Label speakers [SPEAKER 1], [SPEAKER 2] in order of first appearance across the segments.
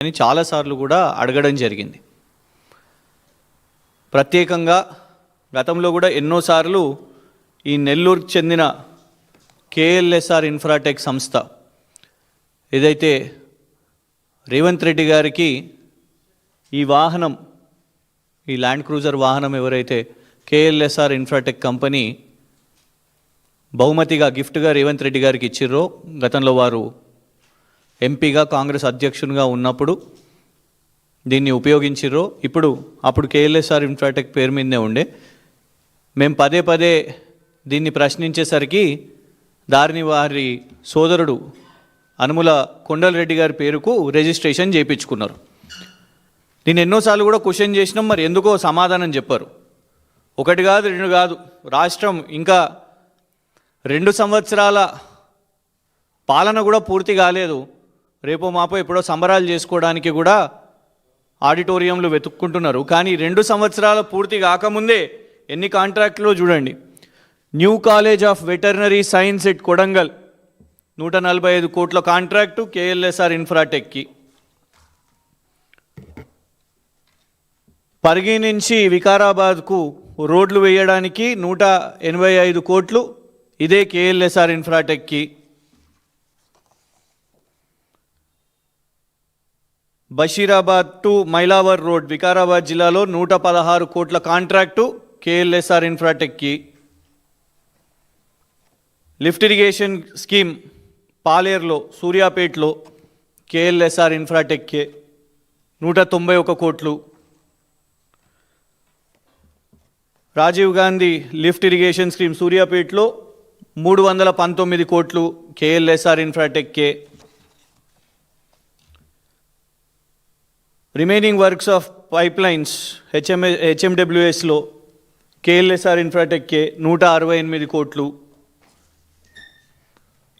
[SPEAKER 1] అని చాలాసార్లు కూడా అడగడం జరిగింది. ప్రత్యేకంగా గతంలో కూడా ఎన్నోసార్లు ఈ నెల్లూరుకు చెందిన కేఎల్ఎస్ఆర్ ఇన్ఫ్రాటెక్ సంస్థ ఏదైతే రేవంత్ రెడ్డి గారికి ఈ వాహనం ఈ ల్యాండ్ క్రూజర్ వాహనం ఎవరైతే కేఎల్ఎస్ఆర్ ఇన్ఫ్రాటెక్ కంపెనీ బహుమతిగా గిఫ్ట్గా రేవంత్ రెడ్డి గారికి ఇచ్చిర్రో గతంలో వారు ఎంపీగా కాంగ్రెస్ అధ్యక్షునిగా ఉన్నప్పుడు దీన్ని ఉపయోగించిర్రో? ఇప్పుడు అప్పుడు కేఎల్ఎస్ఆర్ ఇన్ఫ్రాటెక్ పేరు మీదనే ఉండే. మేము పదే పదే దీన్ని ప్రశ్నించేసరికి దారిని వారి సోదరుడు అనుముల కొండలరెడ్డి గారి పేరుకు రిజిస్ట్రేషన్ చేయించుకున్నారు. నేను ఎన్నోసార్లు కూడా క్వశ్చన్ చేసినాం మరి ఎందుకో సమాధానం చెప్పారు. ఒకటి కాదు రెండు కాదు. రాష్ట్రం ఇంకా రెండు సంవత్సరాల పాలన కూడా పూర్తి కాలేదు. రేపో మాపో ఎప్పుడో సంబరాలు చేసుకోవడానికి కూడా ఆడిటోరియంలు వెతుక్కుంటున్నారు. కానీ రెండు సంవత్సరాలు పూర్తి కాకముందే ఎన్ని కాంట్రాక్టులో చూడండి. New college of veterinary science at Kodangal నూట నలభై ఐదు కోట్ల కాంట్రాక్టు కేఎల్ఎస్ఆర్ ఇన్ఫ్రాటెక్కి. పరిగి నుంచి వికారాబాద్కు రోడ్లు వేయడానికి నూట ఎనభై ఐదు కోట్లు ఇదే కేఎల్ఎస్ఆర్ ఇన్ఫ్రాటెక్కి. బషీరాబాద్ టు మైలావర్ రోడ్ వికారాబాద్ జిల్లాలో నూట పదహారు కోట్ల కాంట్రాక్టు కేఎల్ఎస్ఆర్ ఇన్ఫ్రాటెక్కి. లిఫ్ట్ ఇరిగేషన్ స్కీమ్ పాలేరులో సూర్యాపేటలో కేఎల్ఎస్ఆర్ ఇన్ఫ్రాటెక్కే నూట తొంభై ఒక కోట్లు. Rajiv Gandhi lift irrigation scheme సూర్యాపేటలో మూడు వందల పంతొమ్మిది కోట్లు KLSR ఇన్ఫ్రాటెక్కే. Remaining works of pipe lines HMA హెచ్ఎండబ్ల్యూఎస్లో KLSR ఇన్ఫ్రాటెక్కే నూట అరవై ఎనిమిది కోట్లు.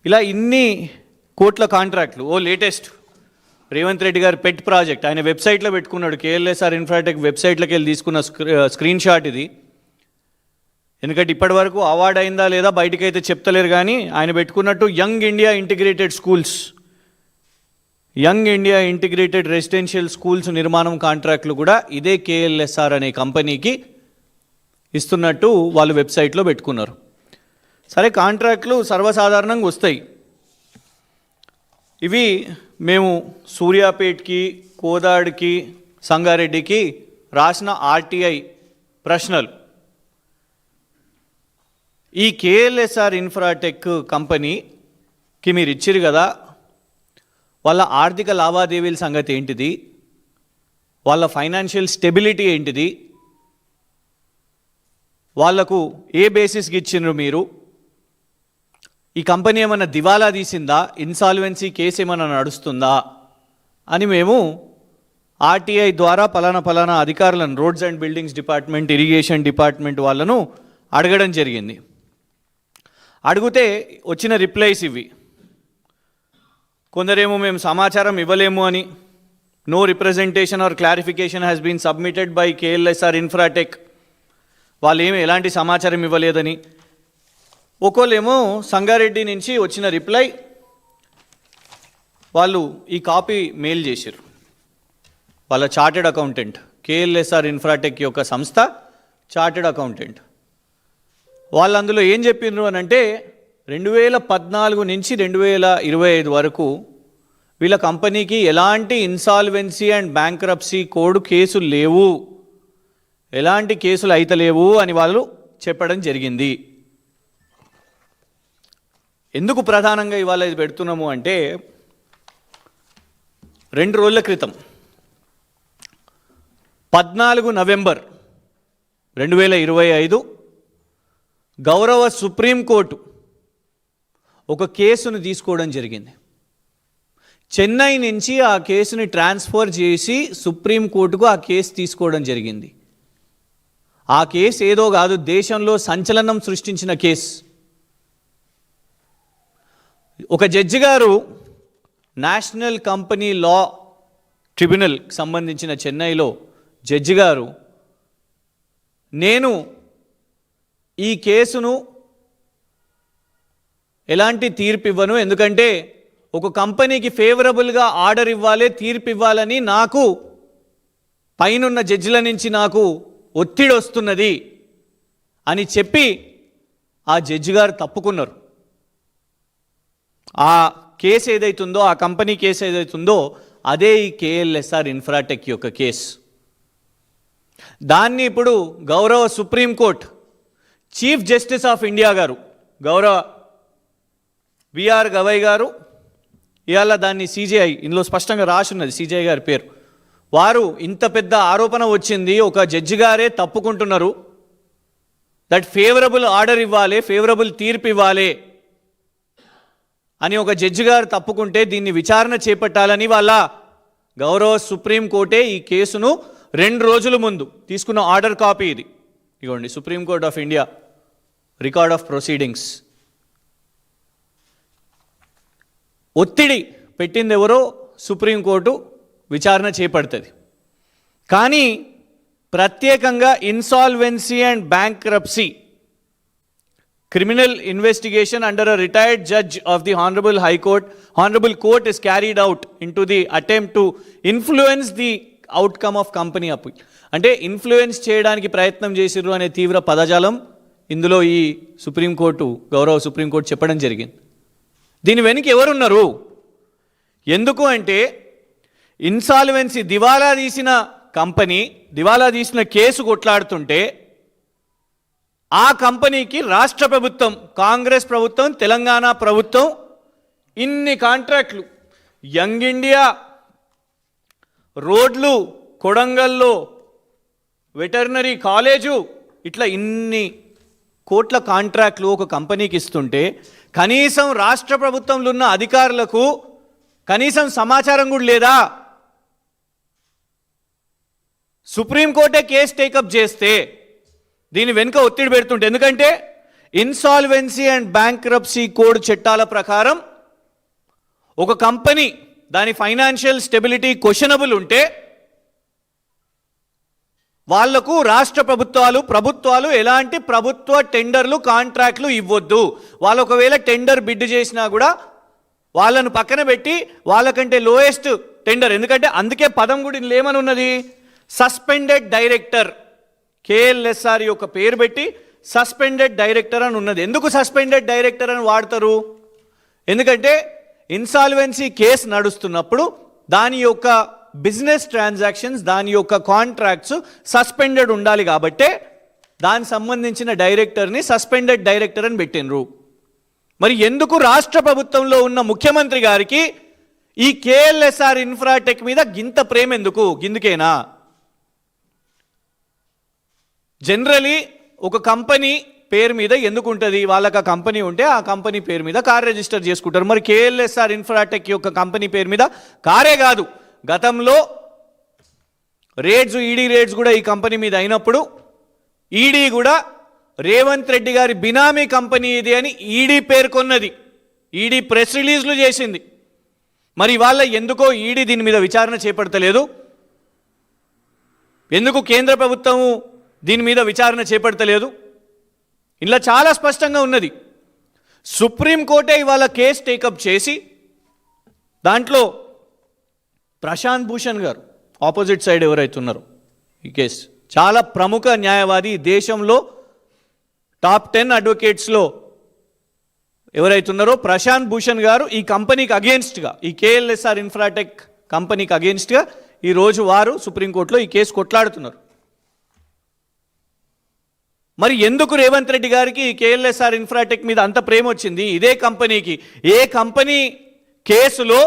[SPEAKER 1] ఇలా ఇన్ని కోట్ల కాంట్రాక్ట్లు ఓ లేటెస్ట్ రేవంత్ రెడ్డి గారి పెట్ ప్రాజెక్ట్ ఆయన వెబ్సైట్లో పెట్టుకున్నాడు కేఎల్ఎస్ఆర్ ఇన్ఫ్రాటెక్ వెబ్సైట్లోకి వెళ్ళి తీసుకున్న స్క్రీ- స్క్రీన్ షాట్ ఇది. ఎందుకంటే ఇప్పటి వరకు అవార్డు అయిందా లేదా బయటకైతే చెప్తలేరు కానీ ఆయన పెట్టుకున్నట్టు young India integrated schools young India integrated residential schools నిర్మాణం కాంట్రాక్ట్లు కూడా ఇదే కేఎల్ఎస్ఆర్ అనే కంపెనీకి ఇస్తున్నట్టు వాళ్ళు వెబ్సైట్లో పెట్టుకున్నారు. సరే కాంట్రాక్ట్లు సర్వసాధారణంగా వస్తాయి. ఇవి మేము సూర్యాపేట్కి కోదాడికి సంగారెడ్డికి రాసిన ఆర్టీఐ ప్రశ్నలు. ఈ కేఎల్ఎస్ఆర్ ఇన్ఫ్రాటెక్ కంపెనీకి మీరు ఇచ్చిరు కదా వాళ్ళ ఆర్థిక లావాదేవీల సంగతి ఏంటిది? వాళ్ళ ఫైనాన్షియల్ స్టెబిలిటీ ఏంటిది? వాళ్ళకు ఏ బేసిస్కి ఇచ్చినారు మీరు? ఈ కంపెనీ ఏమైనా దివాలా తీసిందా? ఇన్సాల్వెన్సీ కేసు ఏమైనా నడుస్తుందా? అని మేము ఆర్టీఐ ద్వారా పలానా పలానా అధికారులను roads and buildings department irrigation department వాళ్ళను అడగడం జరిగింది. అడిగితే వచ్చిన రిప్లైస్ ఇవి. కొందరేమో మేము సమాచారం ఇవ్వలేము అని. No representation or clarification has been submitted by KLSR infratech వాళ్ళు ఏమి ఎలాంటి సమాచారం ఇవ్వలేదని. ఒకళ్ళేమో సంగారెడ్డి నుంచి వచ్చిన రిప్లై వాళ్ళు ఈ కాపీ మెయిల్ చేశారు. వాళ్ళ చార్టెడ్ అకౌంటెంట్ కేఎల్ఎస్ఆర్ ఇన్ఫ్రాటెక్ యొక్క సంస్థ చార్టెడ్ అకౌంటెంట్ వాళ్ళు అందులో ఏం చెప్పిండ్రు అని అంటే రెండు వేల పద్నాలుగు నుంచి రెండు వేల ఇరవై ఐదు వరకు వీళ్ళ కంపెనీకి ఎలాంటి ఇన్సాల్వెన్సీ అండ్ బ్యాంక్రప్సీ కోడ్ కేసులు లేవు. ఎలాంటి కేసులు అయితలేవు అని వాళ్ళు చెప్పడం జరిగింది. ఎందుకు ప్రధానంగా ఇవాళ ఇది పెడుతున్నాము అంటే రెండు రోజుల క్రితం పద్నాలుగు నవంబర్ రెండు వేల ఇరవై ఐదు గౌరవ సుప్రీంకోర్టు ఒక కేసును తీసుకోవడం జరిగింది. చెన్నై నుంచి ఆ కేసుని ట్రాన్స్ఫర్ చేసి సుప్రీంకోర్టుకు ఆ కేసు తీసుకోవడం జరిగింది. ఆ కేసు ఏదో కాదు దేశంలో సంచలనం సృష్టించిన కేసు. ఒక జడ్జి గారు నేషనల్ కంపెనీ లా ట్రిబ్యునల్కి సంబంధించిన చెన్నైలో జడ్జి గారు నేను ఈ కేసును ఎలాంటి తీర్పు ఇవ్వను ఎందుకంటే ఒక కంపెనీకి ఫేవరబుల్గా ఆర్డర్ ఇవ్వాలి తీర్పు ఇవ్వాలని నాకు పైనున్న జడ్జిల నుంచి నాకు ఒత్తిడి వస్తున్నది అని చెప్పి ఆ జడ్జి గారు తప్పుకున్నారు. ఆ కేసు ఏదైతుందో ఆ కంపెనీ కేసు ఏదైతుందో అదే ఈ కేఎల్ఎస్ఆర్ ఇన్ఫ్రాటెక్ యొక్క కేసు. దాన్ని ఇప్పుడు గౌరవ supreme court chief justice of India గారు గౌరవ విఆర్ గవై గారు ఇవాళ దాన్ని సీజీఐ ఇందులో స్పష్టంగా రాసి ఉన్నది సీజీఐ గారి పేరు. వారు ఇంత పెద్ద ఆరోపణ వచ్చింది ఒక జడ్జి గారే తప్పుకుంటున్నారు. దట్ ఫేవరబుల్ ఆర్డర్ ఇవ్వాలి ఫేవరబుల్ తీర్పు ఇవ్వాలి అని ఒక జడ్జి గారు తప్పుకుంటే దీన్ని విచారణ చేపట్టాలని వాళ్ళ గౌరవ సుప్రీంకోర్టే ఈ కేసును రెండు రోజుల ముందు తీసుకున్న ఆర్డర్ కాపీ ఇది. ఇగోండి supreme court of India record of proceedings. ఒత్తిడి పెట్టింది ఎవరో సుప్రీంకోర్టు విచారణ చేపడుతుంది. కానీ ప్రత్యేకంగా insolvency and bank criminal investigation under a retired judge of the honourable high court honourable court is carried out in to the attempt to influence the outcome of company up అంటే influence చేయడానికి ప్రయత్నం చేసిర్రు అనే తీవ్ర పదజాలం ఇందులో ఈ supreme court గౌరవ సుప్రీంకోర్టు చెప్పడం జరిగింది. దీని వెనుక ఎవరున్నారు? ఎందుకు అంటే ఇన్సాల్వెన్సీ దివాలా తీసిన కంపెనీ దివాలా తీసిన కేసు కొట్లాడుతుంటే ఆ కంపెనీకి రాష్ట్ర ప్రభుత్వం కాంగ్రెస్ ప్రభుత్వం తెలంగాణ ప్రభుత్వం ఇన్ని కాంట్రాక్ట్లు. యంగ్ ఇండియా రోడ్లు కొడంగల్లో వెటర్నరీ కాలేజు ఇట్లా ఇన్ని కోట్ల కాంట్రాక్ట్లు ఒక కంపెనీకి ఇస్తుంటే కనీసం రాష్ట్ర ప్రభుత్వంలో ఉన్న అధికారులకు కనీసం సమాచారం కూడా లేదా? సుప్రీంకోర్టే కేసు టేకప్ చేస్తే దీని వెనుక ఒత్తిడి పెడుతుంటే ఎందుకంటే ఇన్సాల్వెన్సీ అండ్ బ్యాంక్రప్సీ కోడ్ చట్టాల ప్రకారం ఒక కంపెనీ దాని ఫైనాన్షియల్ స్టెబిలిటీ క్వశ్చనబుల్ ఉంటే వాళ్ళకు రాష్ట్ర ప్రభుత్వాలు ప్రభుత్వాలు ఎలాంటి ప్రభుత్వ టెండర్లు కాంట్రాక్ట్లు ఇవ్వద్దు. వాళ్ళు ఒకవేళ టెండర్ బిడ్ చేసినా కూడా వాళ్ళను పక్కన పెట్టి వాళ్ళకంటే లోయెస్ట్ టెండర్. ఎందుకంటే అందుకే పదం కూడా లేమని ఉన్నది? Suspended director. కేఎల్ఎస్ఆర్ యొక్క పేరు పెట్టి సస్పెండెడ్ డైరెక్టర్ అని ఉన్నది. ఎందుకు సస్పెండెడ్ డైరెక్టర్ అని వాడతారు? ఎందుకంటే ఇన్సాల్వెన్సీ కేసు నడుస్తున్నప్పుడు దాని యొక్క బిజినెస్ ట్రాన్సాక్షన్స్ దాని యొక్క కాంట్రాక్ట్స్ సస్పెండెడ్ ఉండాలి కాబట్టే దానికి సంబంధించిన డైరెక్టర్ని సస్పెండెడ్ డైరెక్టర్ అని పెట్టినరు మరి ఎందుకు రాష్ట్ర ప్రభుత్వంలో ఉన్న ముఖ్యమంత్రి గారికి ఈ కేఎల్ఎస్ఆర్ ఇన్ఫ్రాటెక్ మీద గింత ప్రేమ ఎందుకు? గిందుకేనా? జనరలీ ఒక కంపెనీ పేరు మీద ఎందుకు ఉంటుంది? వాళ్ళకి ఆ కంపెనీ ఉంటే ఆ కంపెనీ పేరు మీద కార్ రిజిస్టర్ చేసుకుంటారు. మరి కేఎల్ఎస్ఆర్ ఇన్ఫ్రాటెక్ యొక్క కంపెనీ పేరు మీద కారే కాదు. గతంలో రేట్స్ ఈడీ రేట్స్ కూడా ఈ కంపెనీ మీద అయినప్పుడు ఈడీ కూడా రేవంత్ రెడ్డి గారి బినామీ కంపెనీ ఇది అని ఈడీ పేర్కొన్నది. ఈడీ ప్రెస్ రిలీజ్లు చేసింది. మరి వాళ్ళ ఎందుకో ఈడీ దీని మీద విచారణ చేపడతలేదు? ఎందుకు కేంద్ర ప్రభుత్వము దీని మీద విచారణ చేపడతలేదు? ఇలా చాలా స్పష్టంగా ఉన్నది. సుప్రీంకోర్టే ఇవాళ కేసు టేకప్ చేసి దాంట్లో ప్రశాంత్ భూషణ్ గారు ఆపోజిట్ సైడ్ ఎవరైతున్నారో ఈ కేసు చాలా ప్రముఖ న్యాయవాది దేశంలో టాప్ టెన్ అడ్వకేట్స్లో ఎవరైతున్నారో ప్రశాంత్ భూషణ్ గారు ఈ కంపెనీకి అగేన్స్ట్గా ఈ కేఎల్ఎస్ఆర్ ఇన్ఫ్రాటెక్ కంపెనీకి అగేన్స్ట్గా ఈరోజు వారు సుప్రీంకోర్టులో ఈ కేసు కొట్లాడుతున్నారు. మరి ఎందుకు రేవంత్ రెడ్డి గారికి కేఎల్ఎస్ఆర్ ఇన్ఫ్రాటెక్ మీద అంత ప్రేమ వచ్చింది? ఇదే కంపెనీకి ఏ కంపెనీ కేసులో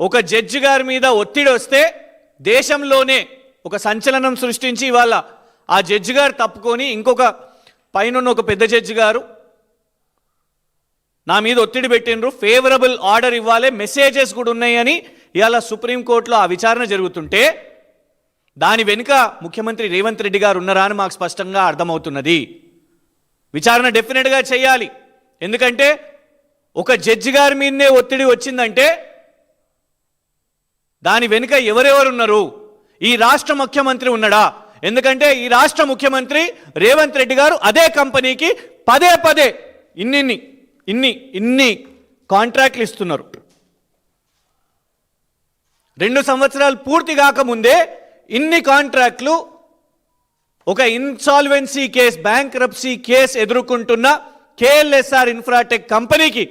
[SPEAKER 1] ఒక జడ్జి గారి మీద ఒత్తిడి వస్తే దేశంలోనే ఒక సంచలనం సృష్టించి ఇవాళ ఆ జడ్జి గారు తప్పుకొని ఇంకొక పైన ఒక పెద్ద జడ్జి గారు నా మీద ఒత్తిడి పెట్టినరు ఫేవరబుల్ ఆర్డర్ ఇవ్వాలి. మెసేజెస్ కూడా ఉన్నాయని ఇవాళ సుప్రీంకోర్టులో ఆ విచారణ జరుగుతుంటే దాని వెనుక ముఖ్యమంత్రి రేవంత్ రెడ్డి గారు ఉన్నారా అని మాకు స్పష్టంగా అర్థమవుతున్నది. విచారణ డెఫినెట్గా చేయాలి. ఎందుకంటే ఒక జడ్జి గారి మీదనే ఒత్తిడి వచ్చిందంటే దాని వెనుక ఎవరెవరు ఉన్నారు ఈ రాష్ట్ర ముఖ్యమంత్రి ఉన్నాడా? ఎందుకంటే ఈ రాష్ట్ర ముఖ్యమంత్రి రేవంత్ రెడ్డి గారు అదే కంపెనీకి పదే పదే ఇన్నిన్ని ఇన్ని ఇన్ని కాంట్రాక్ట్లు ఇస్తున్నారు. రెండు సంవత్సరాలు పూర్తి కాకముందే ఇన్ని కాంట్రాక్ట్లు ఒక ఇన్సాల్వెన్సీ కేస్ బ్యాంక్ కేస్ ఎదుర్కొంటున్న కేఎల్ఎస్ఆర్ ఇన్ఫ్రాటెక్ కంపెనీకి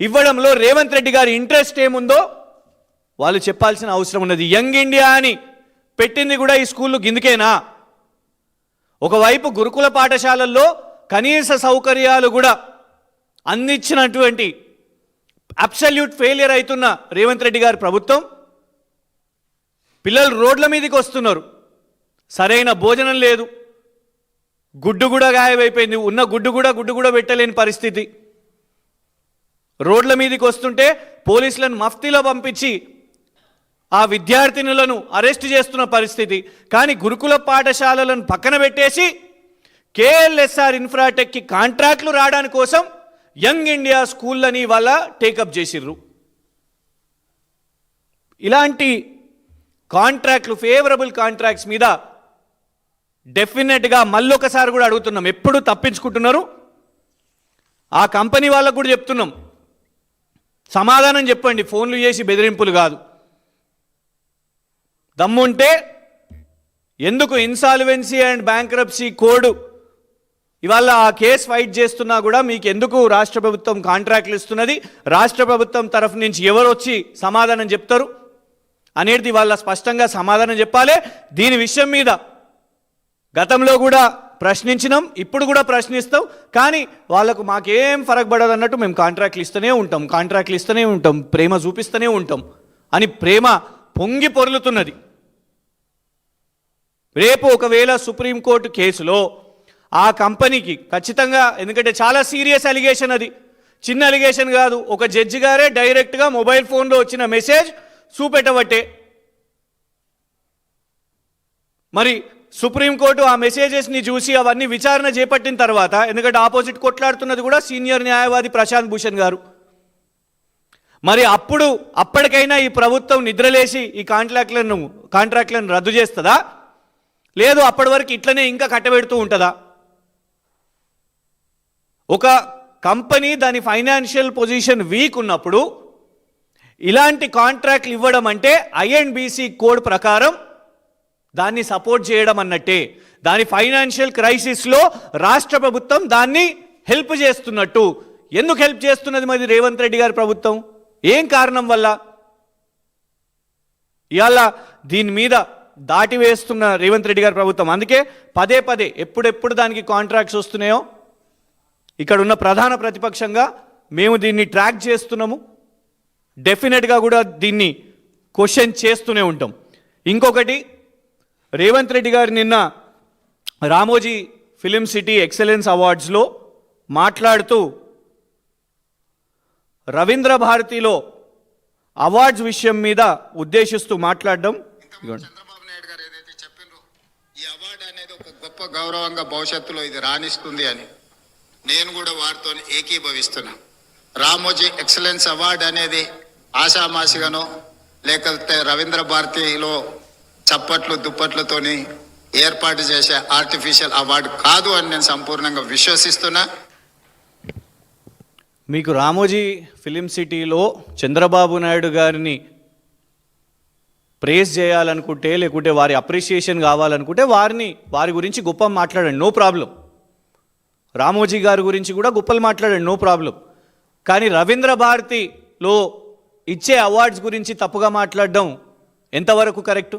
[SPEAKER 1] ఇవ్వడంలో రేవంత్ రెడ్డి గారి ఇంట్రెస్ట్ ఏముందో వాళ్ళు చెప్పాల్సిన అవసరం ఉన్నది. యంగ్ ఇండియా అని పెట్టింది కూడా ఈ స్కూళ్ళు గిందుకేనా? ఒకవైపు గురుకుల పాఠశాలల్లో కనీస సౌకర్యాలు కూడా అందించినటువంటి అబ్సల్యూట్ ఫెయిలియర్ అవుతున్న రేవంత్ రెడ్డి గారి ప్రభుత్వం పిల్లలు రోడ్ల మీదకి వస్తున్నారు. సరైన భోజనం లేదు. గుడ్డు కూడా గాయమైపోయింది. ఉన్న గుడ్డు కూడా గుడ్డు కూడా పెట్టలేని పరిస్థితి. రోడ్ల మీదకి వస్తుంటే పోలీసులను మఫ్తీలో పంపించి ఆ విద్యార్థినులను అరెస్ట్ చేస్తున్న పరిస్థితి. కానీ గురుకుల పాఠశాలలను పక్కన పెట్టేసి కేఎల్ఎస్ఆర్ ఇన్ఫ్రాటెక్కి కాంట్రాక్ట్లు రావడానికి కోసం యంగ్ ఇండియా స్కూళ్ళని వాళ్ళ టేకప్ చేసిర్రు. ఇలాంటి కాంట్రాక్ట్లు ఫేవరబుల్ కాంట్రాక్ట్స్ మీద డెఫినెట్గా మళ్ళొకసారి కూడా అడుగుతున్నాం. ఎప్పుడు తప్పించుకుంటున్నారు? ఆ కంపెనీ వాళ్ళకు కూడా చెప్తున్నాం. సమాధానం చెప్పండి. ఫోన్లు చేసి బెదిరింపులు కాదు. దమ్ముంటే ఎందుకు ఇన్సాల్వెన్సీ అండ్ బ్యాంక్రప్సీ కోడ్? ఇవాళ ఆ కేసు ఫైట్ చేస్తున్నా కూడా మీకు ఎందుకు రాష్ట్ర ప్రభుత్వం కాంట్రాక్ట్లు ఇస్తున్నది? రాష్ట్ర ప్రభుత్వం తరఫు నుంచి ఎవరు వచ్చి సమాధానం చెప్తారు? అనేది వాళ్ళ స్పష్టంగా సమాధానం చెప్పాలి. దీని విషయం మీద గతంలో కూడా ప్రశ్నించినాం ఇప్పుడు కూడా ప్రశ్నిస్తాం. కానీ వాళ్ళకు మాకేం ఫరక్ పడదు అన్నట్టు మేము కాంట్రాక్ట్లు ఇస్తూనే ఉంటాం కాంట్రాక్ట్లు ఇస్తూనే ఉంటాం ప్రేమ చూపిస్తూనే ఉంటాం. అని ప్రేమ పొంగి పొర్లుతున్నది. రేపు ఒకవేళ సుప్రీంకోర్టు కేసులో ఆ కంపెనీకి ఖచ్చితంగా ఎందుకంటే చాలా సీరియస్ అలిగేషన్ అది. చిన్న అలిగేషన్ కాదు ఒక జడ్జి గారే డైరెక్ట్గా మొబైల్ ఫోన్లో వచ్చిన మెసేజ్ చూపెట్టబట్టే. మరి సుప్రీంకోర్టు ఆ మెసేజెస్ని చూసి అవన్నీ విచారణ చేపట్టిన తర్వాత ఎందుకంటే ఆపోజిట్ కొట్లాడుతున్నది కూడా సీనియర్ న్యాయవాది ప్రశాంత్ భూషణ్ గారు. మరి అప్పుడు అప్పటికైనా ఈ ప్రభుత్వం నిద్రలేసి ఈ కాంట్రాక్ట్లను కాంట్రాక్ట్లను రద్దు చేస్తుందా? లేదు అప్పటి వరకు ఇట్లనే ఇంకా కట్టబెడుతూ ఉంటుందా? ఒక కంపెనీ దాని ఫైనాన్షియల్ పొజిషన్ వీక్ ఉన్నప్పుడు ఇలాంటి కాంట్రాక్ట్లు ఇవ్వడం అంటే ఐఎన్బిసి కోడ్ ప్రకారం దాన్ని సపోర్ట్ చేయడం అన్నట్టే. దాని ఫైనాన్షియల్ క్రైసిస్లో రాష్ట్ర ప్రభుత్వం దాన్ని హెల్ప్ చేస్తున్నట్టు. ఎందుకు హెల్ప్ చేస్తున్నది మరి రేవంత్ రెడ్డి గారి ప్రభుత్వం? ఏం కారణం వల్ల? ఇవాళ దీని మీద దాటి వేస్తున్న రేవంత్ రెడ్డి గారి ప్రభుత్వం. అందుకే పదే పదే ఎప్పుడెప్పుడు దానికి కాంట్రాక్ట్స్ వస్తున్నాయో ఇక్కడ ఉన్న ప్రధాన ప్రతిపక్షంగా మేము దీన్ని ట్రాక్ చేస్తున్నాము. డెఫినెట్గా కూడా దీన్ని క్వశ్చన్ చేస్తూనే ఉంటాం. ఇంకొకటి రేవంత్ రెడ్డి గారు నిన్న రామోజీ ఫిలిం సిటీ ఎక్సలెన్స్ అవార్డ్స్లో మాట్లాడుతూ రవీంద్ర భారతిలో అవార్డ్స్ విషయం మీద ఉద్దేశిస్తూ మాట్లాడడం.
[SPEAKER 2] చంద్రబాబు నాయుడు గారు ఏదైతే చెప్పిండ్రో ఈ అవార్డు అనేది ఒక గొప్ప గౌరవంగా భవిష్యత్తులో ఇది రాణిస్తుంది అని నేను కూడా వారితో ఏకీభవిస్తున్నా. రామోజీ ఎక్సలెన్స్ అవార్డు అనేది ఆషామాషిగానో లేకపోతే రవీంద్ర భారతిలో చప్పట్లు దుప్పట్లతోని ఏర్పాటు చేసే ఆర్టిఫిషియల్ అవార్డు కాదు అని నేను సంపూర్ణంగా విశ్వసిస్తున్నా.
[SPEAKER 1] మీకు రామోజీ ఫిలిం సిటీలో చంద్రబాబు నాయుడు గారిని ప్రేస్ చేయాలనుకుంటే లేకుంటే వారి అప్రిషియేషన్ కావాలనుకుంటే వారిని వారి గురించి గొప్ప మాట్లాడండి నో ప్రాబ్లం రామోజీ గారి గురించి కూడా గొప్పలు మాట్లాడండి నో ప్రాబ్లం కానీ రవీంద్ర భారతిలో ఇచ్చే అవార్డ్స్ గురించి తప్పుగా మాట్లాడడం ఎంతవరకు కరెక్టు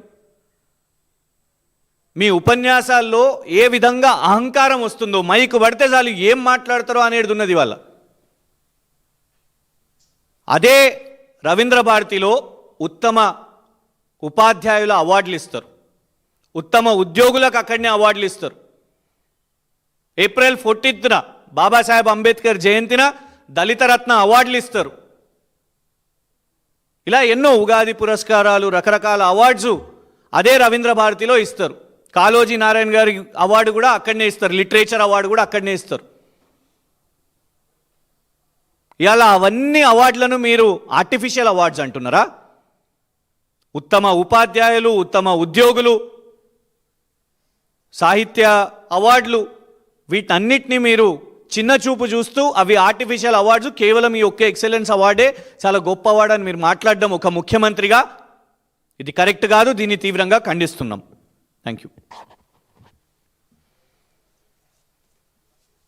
[SPEAKER 1] మీ ఉపన్యాసాల్లో ఏ విధంగా అహంకారం వస్తుందో మైకు పడితే చాలు ఏం మాట్లాడతారో అనేది ఉన్నది వాళ్ళ అదే రవీంద్ర భారతిలో ఉత్తమ ఉపాధ్యాయుల అవార్డులు ఇస్తారు. ఉత్తమ ఉద్యోగులకు అక్కడనే అవార్డులు ఇస్తారు. ఏప్రిల్ ఫోర్టీన్త్న బాబాసాహెబ్ అంబేద్కర్ జయంతిన దళిత రత్న అవార్డులు ఇస్తారు. ఇలా ఎన్నో ఉగాది పురస్కారాలు రకరకాల అవార్డ్స్ అదే రవీంద్ర భారతిలో ఇస్తారు. కాళోజీ నారాయణ గారి అవార్డు కూడా అక్కడనే ఇస్తారు. లిటరేచర్ అవార్డు కూడా అక్కడనే ఇస్తారు. ఇలా అవన్నీ అవార్డులను మీరు ఆర్టిఫిషియల్ అవార్డ్స్ అంటున్నారా? ఉత్తమ ఉపాధ్యాయులు ఉత్తమ ఉద్యోగులు సాహిత్య అవార్డులు వీటన్నిటిని మీరు చిన్న చూపు చూస్తూ అవి ఆర్టిఫిషియల్ అవార్డ్స్ కేవలం ఈ ఒక్క ఎక్సలెన్స్ అవార్డే చాలా గొప్ప అవార్డు అని మీరు మాట్లాడడం ఒక ముఖ్యమంత్రిగా. ఇది కరెక్ట్ కాదు దీన్ని తీవ్రంగా ఖండిస్తున్నాం. Thank you